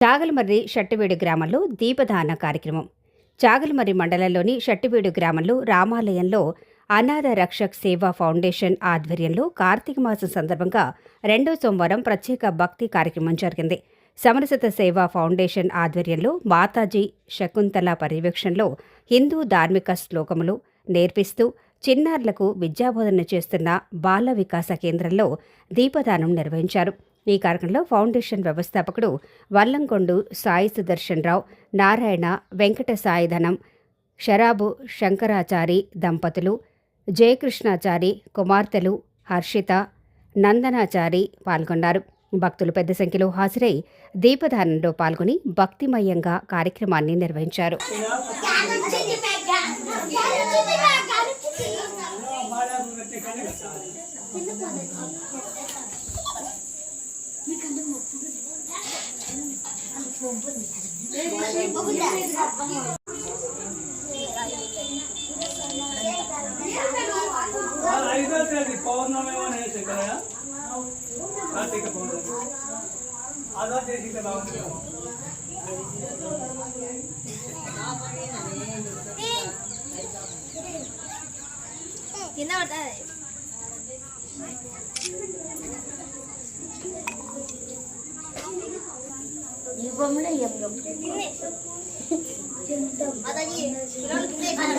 చాగలమర్రి షట్టివీడు గ్రామంలో దీపదాన కార్యక్రమం. చాగలమర్రి మండలంలోని షట్టివీడు గ్రామంలో రామాలయంలో అనాథ రక్షక్ సేవా ఫౌండేషన్ ఆధ్వర్యంలో కార్తీక మాసం సందర్భంగా రెండో సోమవారం ప్రత్యేక భక్తి కార్యక్రమం జరిగింది. సమరసత సేవా ఫౌండేషన్ ఆధ్వర్యంలో మాతాజీ శకుంతల పర్యవేక్షణలో హిందూ ధార్మిక శ్లోకములు నేర్పిస్తూ చిన్నారులకు విద్యాబోధన చేస్తున్న బాల వికాస కేంద్రంలో దీపదానం నిర్వహించారు. ఈ కార్యక్రమంలో ఫౌండేషన్ వ్యవస్థాపకుడు వల్లంకొండు సాయి సుదర్శన్ రావు నారాయణ వెంకట సాయిధనం షరాబు శంకరాచారి దంపతులు జయకృష్ణాచారి కుమార్తెలు హర్షిత నందనాచారి పాల్గొన్నారు. భక్తులు పెద్ద సంఖ్యలో హాజరై దీపదానంలో పాల్గొని భక్తిమయంగా కార్యక్రమాన్ని నిర్వహించారు. ఐదో తేదీ పౌర్ణమి అని శంకరయ్య కార్తీక పౌర్ణమి. అదో చేసి బాగుంటుంది Yamyamlı yamyam. Madani. Kral güne kadar.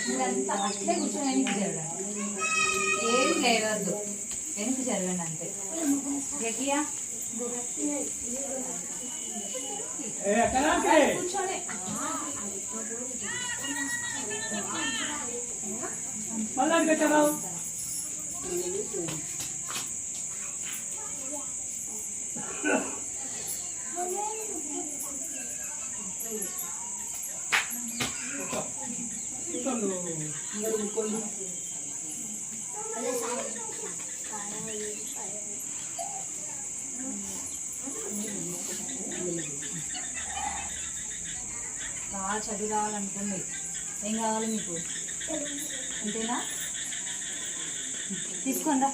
మీరంతా అట్లే కూర్చొని వెనక్కి జరగండి ఏం లేవద్దు వెనక్కి జరగండి అంతే. కూర్చోండి మళ్ళీ బాగా చదువు రావాలనుకోండి ఏం కావాలి మీకు? అంతేనా? తీసుకోండి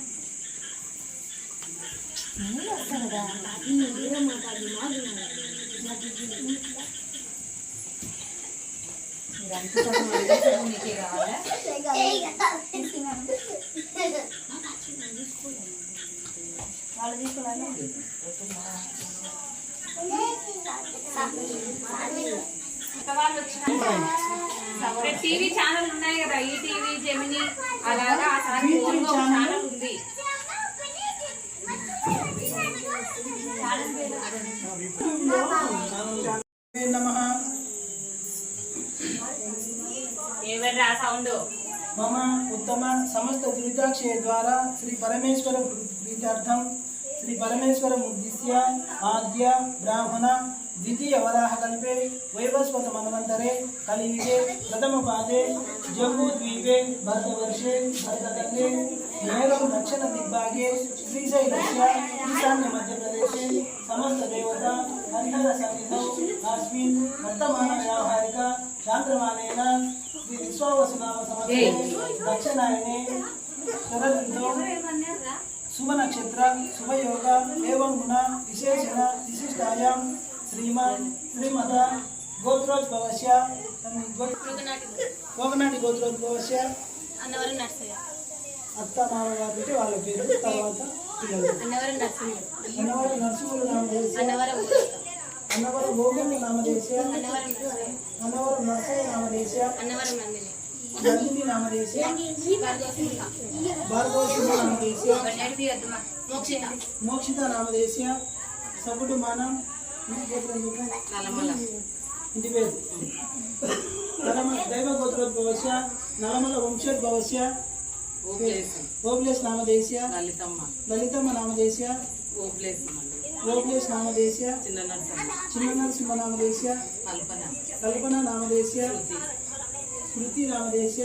నీళ్ళు వస్తాయి కదా మీరంతా చదువు అదే చదువు మీకే కావాలా వాళ్ళు తీసుకోవాలి టీవీ ఛానల్ ఉన్నాయి కదా ఈ టీవీ జెమిని అలాగా ఆ ఛానల్ ఉంది నమః ఉండు మమ ఉత్తమ సమస్త దురితాక్షయ ద్వారా శ్రీ పరమేశ్వర ప్రీత్యర్థం శ్రీ పరమేశ్వర ముద్దిశ్య ఆద్య బ్రాహ్మణ द्वितीय वराह कल्पे द्वितीयवराहकल्पे वैवस्वतमन्वन्तरे कलियुगे जम्मू जम्बूद्वीपे भरतवर्षे भरतखण्डे नेरं दक्षिणदिग्भागे श्रीशैलस्य ईशान्यमध्यप्रदेशे समस्तदेवता हरिहरसन्निधौ अस्मिन् वर्तमानव्यावहारिक चान्द्रमानेन श्रीविश्वावसुनामसमये दक्षिणायने शुभ नक्षत्र शुभ योग एवं गुण विशेषण विशिष्टायां శ్రీమాన్ శ్రీమత గోత్రోద్భవశ ఒకనాటి గోత్రోద్భవశ అత్త మామగా పెట్టి వాళ్ళ పేరు తర్వాత అన్నవరం నరసింహులు నామదేశ అన్నవరం భోగులు నామదేశ అన్నవరం నరసయ్య. నామదేశ నందిని. నామదేశ భార్గవశివ నామదేశ మోక్షిత. నామదేశ సకుటుంబానం ఇంటి పేరు నలమ దైవ గోత్రోద్భవస్య నలమల వంశోద్భవస్య ఓబ్లేస్ నామదేశ లలితమ్మ లలితమ్మ నామదేశ ఓబ్లేస్ ఓబ్లేస్ నామదేశ చిన్న నరసింహ నామదేశ కల్పన కల్పన నామదేశ స్మృతి నామదేశ